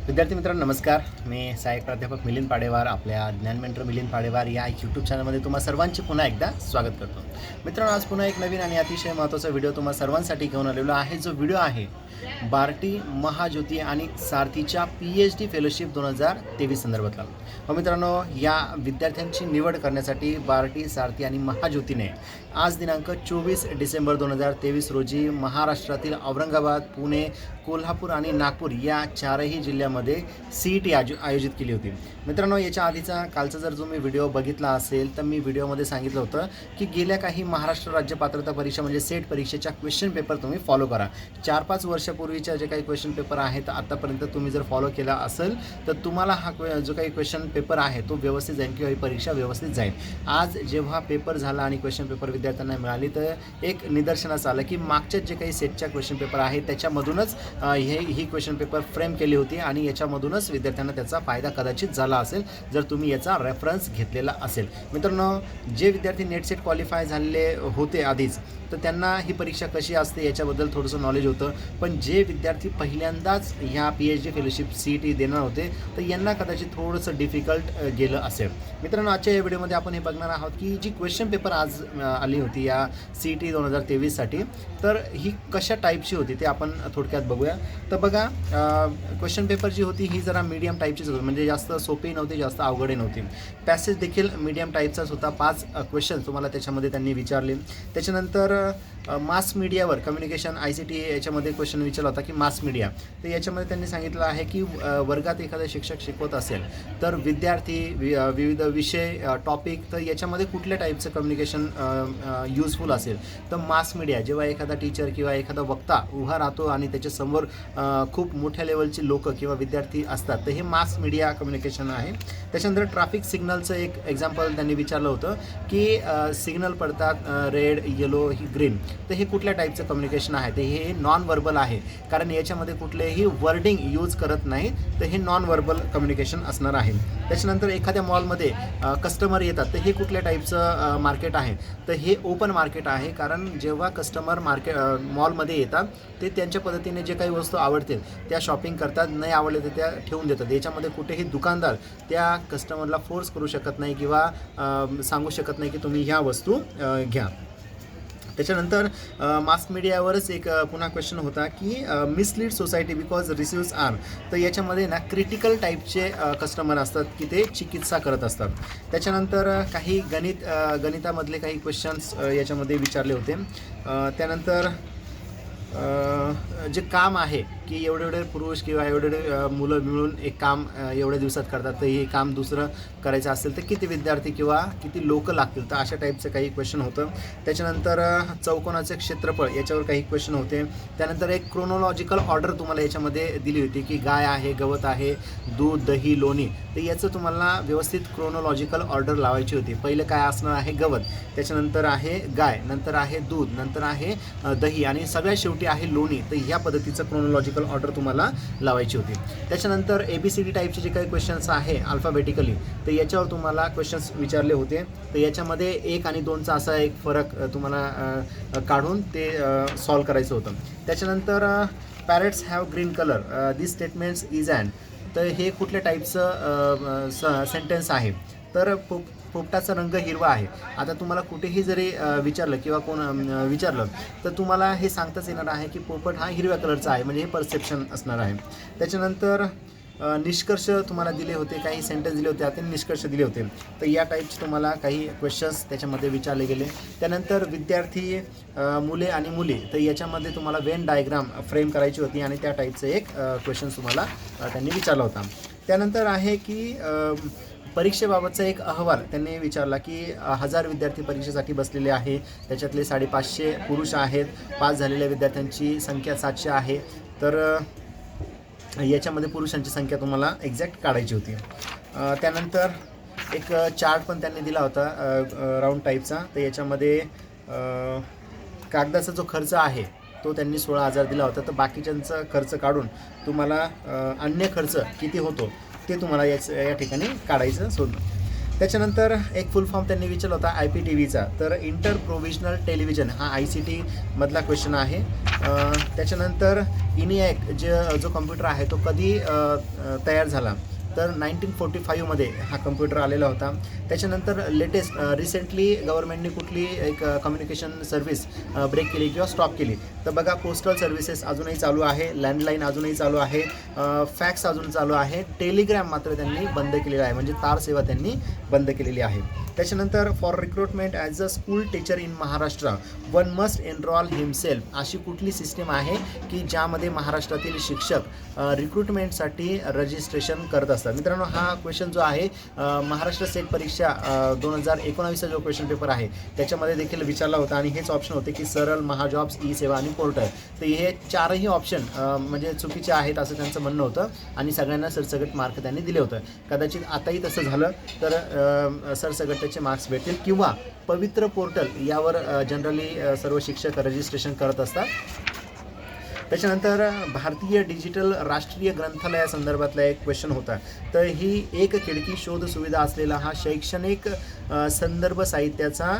विद्यार्थी मित्रांनो नमस्कार. मी सहाय्यक प्राध्यापक मिलिंद पाडेवार आपल्या ज्ञानमेंटर मिलिंद पाडेवार या यूट्यूब चॅनलमध्ये तुम्हा सर्वांचे पुन्हा एकदा स्वागत करतो. मित्रांनो आज पुन्हा एक नवीन आणि अतिशय महत्त्वाचा व्हिडिओ तुम्हा सर्वांसाठी घेऊन आलेलो आहे. जो व्हिडिओ आहे बार्टी महाज्योती आणि सारथीच्या पी एच डी फेलोशिप दोन हजार तेवीस संदर्भातला. हो मित्रांनो या विद्यार्थ्यांची निवड करण्यासाठी बार्टी सारथी आणि महाज्योतीने आज दिनांक चोवीस डिसेंबर दोन हजार तेवीस रोजी महाराष्ट्रातील औरंगाबाद पुणे कोल्हापूर आणि नागपूर या चारही जिल्ह्यामध्ये सी ई टी आजो आयोजित केली होती. मित्रांनो याच्या आधीचा कालचा जर तुम्ही व्हिडिओ बघितला असेल तर मी व्हिडिओमध्ये सांगितलं होतं की गेल्या काही महाराष्ट्र राज्य पात्रता परीक्षा म्हणजे सेट परीक्षेच्या क्वेश्चन पेपर तुम्ही फॉलो करा. चार पाच वर्ष वर्षापूर्वीच्या जे काही क्वेश्चन पेपर आहेत आतापर्यंत तुम्ही जर फॉलो केला असेल तर तुम्हाला हा क्वे- जो काही क्वेश्चन पेपर आहे तो व्यवस्थित जाईल किंवा ही परीक्षा व्यवस्थित जाईल. आज जेव्हा पेपर झाला आणि क्वेश्चन पेपर विद्यार्थ्यांना मिळाली तर एक निदर्शनास आलं की मागच्या जे काही सेटच्या क्वेश्चन पेपर आहे त्याच्यामधूनच हे ही क्वेश्चन पेपर फ्रेम केली होती आणि याच्यामधूनच विद्यार्थ्यांना त्याचा फायदा कदाचित झाला असेल जर तुम्ही याचा रेफरन्स घेतलेला असेल. मित्रांनो जे विद्यार्थी नेट सेट क्वालिफाय झालेले होते आधीच तर त्यांना ही परीक्षा कशी असते याच्याबद्दल थोडंसं नॉलेज होतं. पण जे विद्यार्थी पहिल्यांदाच ह्या P H D fellowship C E T देणार होते तर यांना कदाचित थोडंसं डिफिकल्ट गेलं असेल. मित्रांनो आजच्या या व्हिडिओमध्ये आपण हे बघणार आहोत की जी क्वेश्चन पेपर आज आली होती या सी ई टी दोन हजार तेवीससाठी तर ही कशा टाईपची होती ते आपण थोडक्यात बघूया. तर बघा क्वेश्चन पेपर जी होती ही जरा मीडियम टाईपचीच होती म्हणजे जास्त सोपी नव्हती जास्त अवघडही नव्हती. पॅसेज देखील मीडियम टाईपचाच होता पाच क्वेश्चन तुम्हाला त्याच्यामध्ये त्यांनी विचारले. त्याच्यानंतर मास मीडियावर कम्युनिकेशन आय सी टी याच्यामध्ये क्वेश्चन विचारला होता की मास मीडिया. तर याच्यामध्ये त्यांनी सांगितलं आहे की वर्गात एखादा शिक्षक शिकवत असेल तर विद्यार्थी वि विविध विषय टॉपिक तर याच्यामध्ये कुठल्या टाईपचं कम्युनिकेशन यूजफुल असेल? तर मास मीडिया जेव्हा एखादा टीचर किंवा एखादा वक्ता उभा राहतो आणि त्याच्यासमोर खूप मोठ्या लेवलची लोक किंवा विद्यार्थी असतात तर हे मास मीडिया कम्युनिकेशन आहे. त्याच्यानंतर ट्रॅफिक सिग्नलचं एक एक्झाम्पल त्यांनी विचारलं होतं की सिग्नल पडतात रेड येलो ही ग्रीन तर हे कुठल्या टाईपचं कम्युनिकेशन आहे? ते हे नॉन वर्बल आहे. कारण याच्यामध्ये कुठलेही वर्डिंग यूज करत नाही तर हे नॉन वर्बल कम्युनिकेशन असणार आहे. त्याच्यानंतर एखाद्या मॉलमध्ये कस्टमर येतात तर हे कुठल्या टाईपचं मार्केट आहे? तर हे ओपन मार्केट आहे कारण जेव्हा कस्टमर मार्केट मॉलमध्ये येतात ते त्यांच्या पद्धतीने जे काही वस्तू आवडतील त्या शॉपिंग करतात नाही आवडले तर त्या ठेवून देतात. याच्यामध्ये कुठेही दुकानदार त्या कस्टमरला फोर्स करू शकत नाही किंवा सांगू शकत नाही की तुम्ही ह्या वस्तू घ्या. त्याच्यानंतर मास मीडियावरच एक पुन्हा क्वेश्चन होता की mislead society because receives are तर याच्यामध्ये ना क्रिटिकल टाईपचे कस्टमर असतात की ते चिकित्सा करत असतात. त्याच्यानंतर काही गणित गणितामधले काही क्वेश्चन्स याच्यामध्ये विचारले होते. त्यानंतर जे काम आहे की एवढे एवढे पुरुष किंवा एवढे एवढे मुलं मिळून एक काम एवढ्या दिवसात करतात तर हे काम दुसरं करायचं असेल तर किती विद्यार्थी किंवा किती लोक लागतील? तर अशा टाईपचं काही क्वेश्चन होतं. त्याच्यानंतर चौकोनाचं क्षेत्रफळ याच्यावर काही क्वेश्चन होते. त्यानंतर एक क्रोनॉलॉजिकल ऑर्डर तुम्हाला याच्यामध्ये दिली होती की गाय आहे गवत आहे दूध दही लोणी. तर याचं तुम्हाला व्यवस्थित क्रोनॉलॉजिकल ऑर्डर लावायची होती. पहिलं काय असणार आहे गवत त्याच्यानंतर आहे गाय नंतर आहे दूध नंतर आहे दही आणि सगळ्यात शेवटी आहे लोणी. तर ह्या पद्धतीचं क्रोनॉलॉजिकल ऑर्डर तुम्हाला लावायची होती. त्याच्यानंतर ए बी सी डी टाईपचे जे काही क्वेश्चन्स आहे अल्फाबेटिकली तर याच्यावर तुम्हाला क्वेश्चन्स विचारले होते. तर याच्यामध्ये एक आणि दोनचा असा एक फरक तुम्हाला काढून ते सॉल्व करायचं होतं. त्याच्यानंतर parrots have green colour this statements is and तर हे कुठल्या टाईपचं सेंटेन्स आहे? तर पोप पोपटाचा रंग हिरवा आहे. आता तुम्हाला कुठेही जरी विचारलं किंवा कोण विचारलं तर तुम्हाला हे सांगताच येणार आहे की पोपट हा हिरव्या कलरचा आहे. म्हणजे हे परसेप्शन असणार आहे. त्याच्यानंतर निष्कर्ष तुम्हाला दिले होते काही सेंटेन्स दिले होते आता निष्कर्ष दिले होते. तर या टाईपचे तुम्हाला काही क्वेश्चन्स त्याच्यामध्ये विचारले गेले. त्यानंतर विद्यार्थी मुले आणि मुली तर याच्यामध्ये तुम्हाला वेन डायग्राम फ्रेम करायची होती आणि त्या टाईपचं एक क्वेश्चन तुम्हाला त्यांनी विचारला होता. त्यानंतर आहे की परीक्षेबाबतचा एक अहवाल त्यांनी विचारला की हजार विद्यार्थी परीक्षेसाठी बसलेले आहे त्याच्यातले साडेपाचशे पुरुष आहेत पास झालेल्या विद्यार्थ्यांची संख्या सातशे आहे. तर याच्यामध्ये पुरुषांची संख्या तुम्हाला एक्झॅक्ट काढायची होती. त्यानंतर एक चार्ट पण त्यांनी दिला होता राऊंड टाईपचा तर याच्यामध्ये कागदाचा जो खर्च आहे तो त्यांनी सोळा हजार दिला होता. तर बाकीच्यांचा खर्च काढून तुम्हाला अन्य खर्च किती होतो ते तुम्हाला याच या ठिकाणी काढायचं सोडलं. त्याच्यानंतर एक फुल फॉर्म त्यांनी विचारला होता आय पी टी व्हीचा तर इंटर प्रोव्हिजनल टेलिव्हिजन हा आय सी टी मधला क्वेश्चन आहे. त्याच्यानंतर इनिॲक जे जो कम्प्युटर आहे तो कधी तयार झाला? तर नाईन्टीन फोर्टी फाईव्हमध्ये हा कम्प्युटर आलेला होता. त्याच्यानंतर लेटेस्ट रिसेंटली गव्हर्नमेंटने कुठली एक कम्युनिकेशन सर्व्हिस ब्रेक केली किंवा स्टॉप केली. तर बघा पोस्टल सर्व्हिसेस अजूनही चालू आहे लँडलाईन अजूनही चालू आहे फॅक्स अजून चालू आहे टेलिग्रॅम मात्र त्यांनी बंद केलेला आहे. म्हणजे तार सेवा त्यांनी बंद केलेली आहे. त्याच्यानंतर for recruitment as a school teacher in Maharashtra one must enrol himself अशी कुठली सिस्टीम आहे की ज्यामध्ये महाराष्ट्रातील शिक्षक रिक्रुटमेंटसाठी रजिस्ट्रेशन करत असतात? मित्रांनो हा क्वेश्चन जो आहे महाराष्ट्र सेट परीक्षा दोन हजार एकोणावीसचा जो क्वेश्चन पेपर आहे त्याच्यामध्ये देखील विचारला होता आणि हेच ऑप्शन होते की सरळ महाजॉब्स ई सेवा आणि पोर्टल. तर हे चारही ऑप्शन म्हणजे चुकीचे आहेत असं त्यांचं म्हणणं होतं आणि सगळ्यांना सरसकट मार्क त्यांनी दिले होतं. कदाचित आताही तसं झालं तर सरसगट सरसकट त्याचे मार्क्स भेटतील किंवा पवित्र पोर्टल यावर जनरली सर्व शिक्षक रजिस्ट्रेशन करत असतात. त्याच्यानंतर भारतीय डिजिटल राष्ट्रीय ग्रंथालयासंदर्भातला एक क्वेश्चन होता. तर ही एक खिडकी शोध सुविधा असलेला हा शैक्षणिक संदर्भ साहित्याचा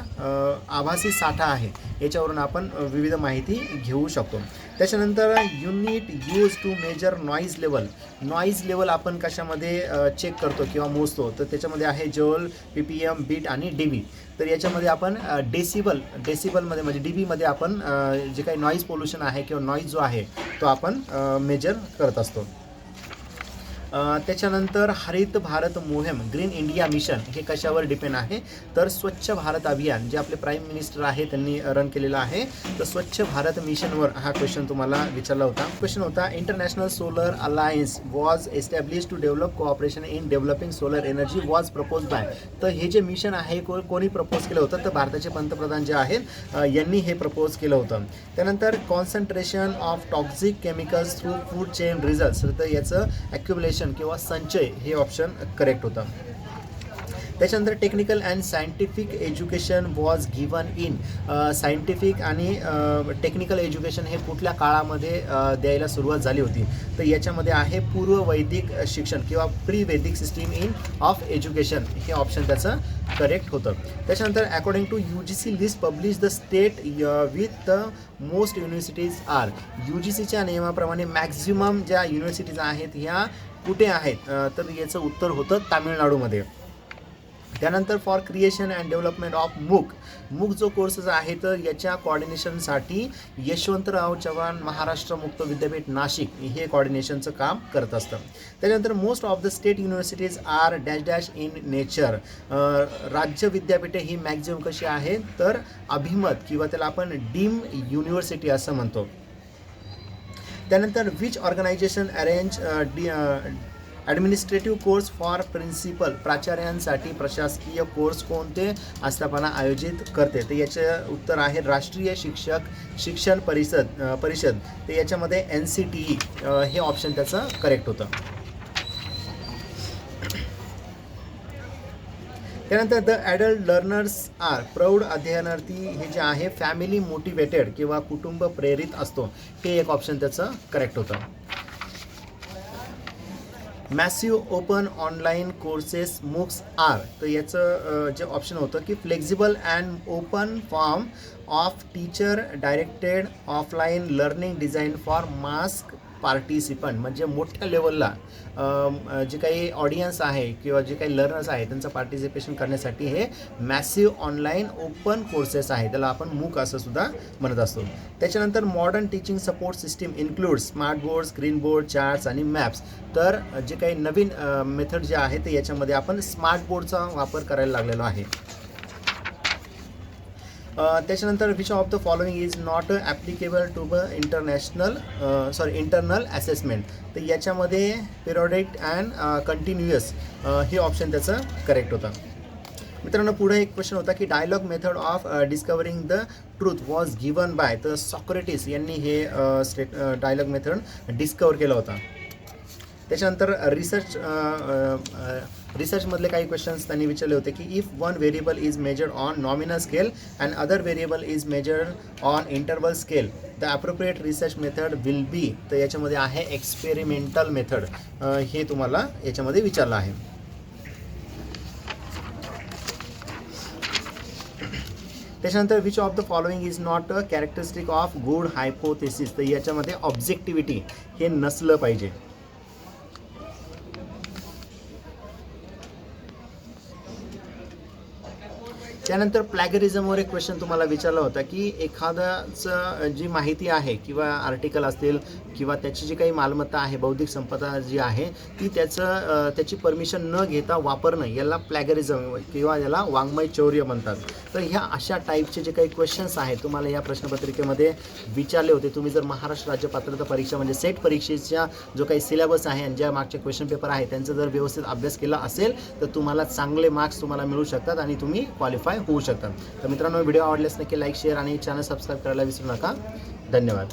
आभासी साठा आहे. याच्यावरून आपण विविध माहिती घेऊ शकतो. त्याच्यानंतर unit use to measure noise level noise level आपण कशामध्ये चेक करतो किंवा मोजतो? तर त्याच्यामध्ये आहे joule P P M beat आणि डी बी तर याच्यामध्ये आपण डेसिबल डेसिबलमध्ये म्हणजे डी बीमध्ये आपण जे काही नॉईज पोल्युशन आहे किंवा नॉईज जो आहे तो आपण मेजर करत असतो. त्याच्यानंतर हरित भारत मोहीम ग्रीन इंडिया मिशन हे कशावर डिपेंड आहे? तर स्वच्छ भारत अभियान जे आपले प्राईम मिनिस्टर आहे त्यांनी रन केलेलं आहे. तर स्वच्छ भारत मिशनवर हा क्वेश्चन तुम्हाला विचारला होता. क्वेश्चन होता international solar alliance was establish to develop cooperation in developing solar energy was propose by तर हे जे मिशन आहे को कोणी प्रपोज केलं होतं? तर भारताचे पंतप्रधान जे आहेत यांनी हे प्रपोज केलं होतं. त्यानंतर concentration of toxic chemicals through food chain result तर याचं ॲक्युमुलेशन किंवा संचय हे ऑप्शन करेक्ट होतं. त्याच्यानंतर technical and scientific education was given in scientific आणि टेक्निकल एज्युकेशन हे कुठल्या काळामध्ये द्यायला सुरुवात झाली होती? तर याच्यामध्ये आहे पूर्व वैदिक शिक्षण किंवा pre Vedic system in of education हे ऑप्शन त्याचं करेक्ट होतं. त्याच्यानंतर according to U G C list publish the state with the most universities are U G सीच्या नियमाप्रमाणे मॅक्झिमम ज्या युनिव्हर्सिटीज आहेत ह्या कुठे आहेत? तर याचं उत्तर होतं तामिळनाडूमध्ये. त्यानंतर for creation and development of MOOC MOOC जो कोर्सेस आहे तर याच्या कॉर्डिनेशनसाठी यशवंतराव चव्हाण महाराष्ट्र मुक्त विद्यापीठ नाशिक हे कॉर्डिनेशनचं काम करत असतं. त्याच्यानंतर most of the state universities are dash dash in nature राज्य विद्यापीठे ही मॅक्झिमम कशी आहे तर अभिमत किंवा त्याला आपण डीम युनिव्हर्सिटी असं म्हणतो. त्यानंतर which organisation arrange the administrative course for principal प्राचार्यांसाठी प्रशासकीय कोर्स कोणते? आस्थापना आयोजित करते. तर याचं उत्तर आहे राष्ट्रीय शिक्षक शिक्षण परिषद परिषद. तर याच्यामध्ये एन सी टी ई हे ऑप्शन त्याचं करेक्ट होतं. त्यानंतर द ॲडल्ट लर्नर्स आर प्रौढ अध्ययनार्थी हे जे आहे फॅमिली मोटिवेटेड किंवा कुटुंब प्रेरित असतो. हे एक ऑप्शन त्याचं करेक्ट होतं. Massive open online courses MOOCs are तर याचं जे ऑप्शन होतं की flexible and open form of teacher directed offline learning design for mass participant म्हणजे मोठ्या लेवलला जे काही ऑडियन्स आहे किंवा जे काही लर्नर्स आहे त्यांचं पार्टिसिपेशन करण्यासाठी हे मॅसिव्ह ऑनलाईन ओपन कोर्सेस आहे त्याला आपण मूक असं सुद्धा म्हणत असतो. त्याच्यानंतर modern teaching support system include smart board screen board charts आणि मॅप्स तर जे काही नवीन मेथड जे आहे ते याच्यामध्ये आपण स्मार्ट बोर्डचा वापर करायला लागलेलो आहे. Uh, त्याच्यानंतर which of the following is not applicable to the international sorry internal assessment तर याच्यामध्ये पिरियडिक अँड कंटिन्युअस हे ऑप्शन त्याचं करेक्ट होतं. मित्रांनो पुढे एक क्वेश्चन होता की dialogue method of discovering the truth was given by तर सॉक्रेटिस यांनी हे स्टेट डायलॉग मेथड डिस्कवर केला होता. त्याच्यानंतर रिसर्च रिसर्चमधले काही क्वेश्चन्स त्यांनी विचारले होते की if one variable is measured on nominal scale and other variable is measured on interval scale the appropriate research method will be तर याच्यामध्ये आहे एक्सपेरिमेंटल मेथड हे तुम्हाला याच्यामध्ये विचारलं आहे. त्याच्यानंतर which of the following is not a characteristic of good hypothesis तर याच्यामध्ये ऑब्जेक्टिव्हिटी हे नसलं पाहिजे. त्यानंतर प्लॅगरिझमवर एक क्वेश्चन तुम्हाला विचारला होता की एखाद्याचं जी माहिती आहे किंवा आर्टिकल असतील किंवा त्याची जी काही मालमत्ता आहे बौद्धिक संपदा जी आहे ती त्याचं त्याची परमिशन न घेता वापरणं याला प्लॅगरिझम किंवा याला वाङ्मय चौर्य म्हणतात. तर ह्या अशा टाईपचे जे काही क्वेश्चन्स आहेत तुम्हाला या प्रश्नपत्रिकेमध्ये विचारले होते. तुम्ही जर महाराष्ट्र राज्य पात्रता परीक्षा म्हणजे सेट परीक्षेचा जो काही सिलेबस आहे आणि ज्या मागचे क्वेश्चन पेपर आहे त्यांचा जर व्यवस्थित अभ्यास केला असेल तर तुम्हाला चांगले मार्क्स तुम्हाला मिळू शकतात आणि तुम्ही क्वालिफाय होऊ शकतात तर मित्रांनो व्हिडिओ आवडल्यास नक्की लाईक शेअर आणि चॅनल सबस्क्राईब करायला विसरू नका. धन्यवाद.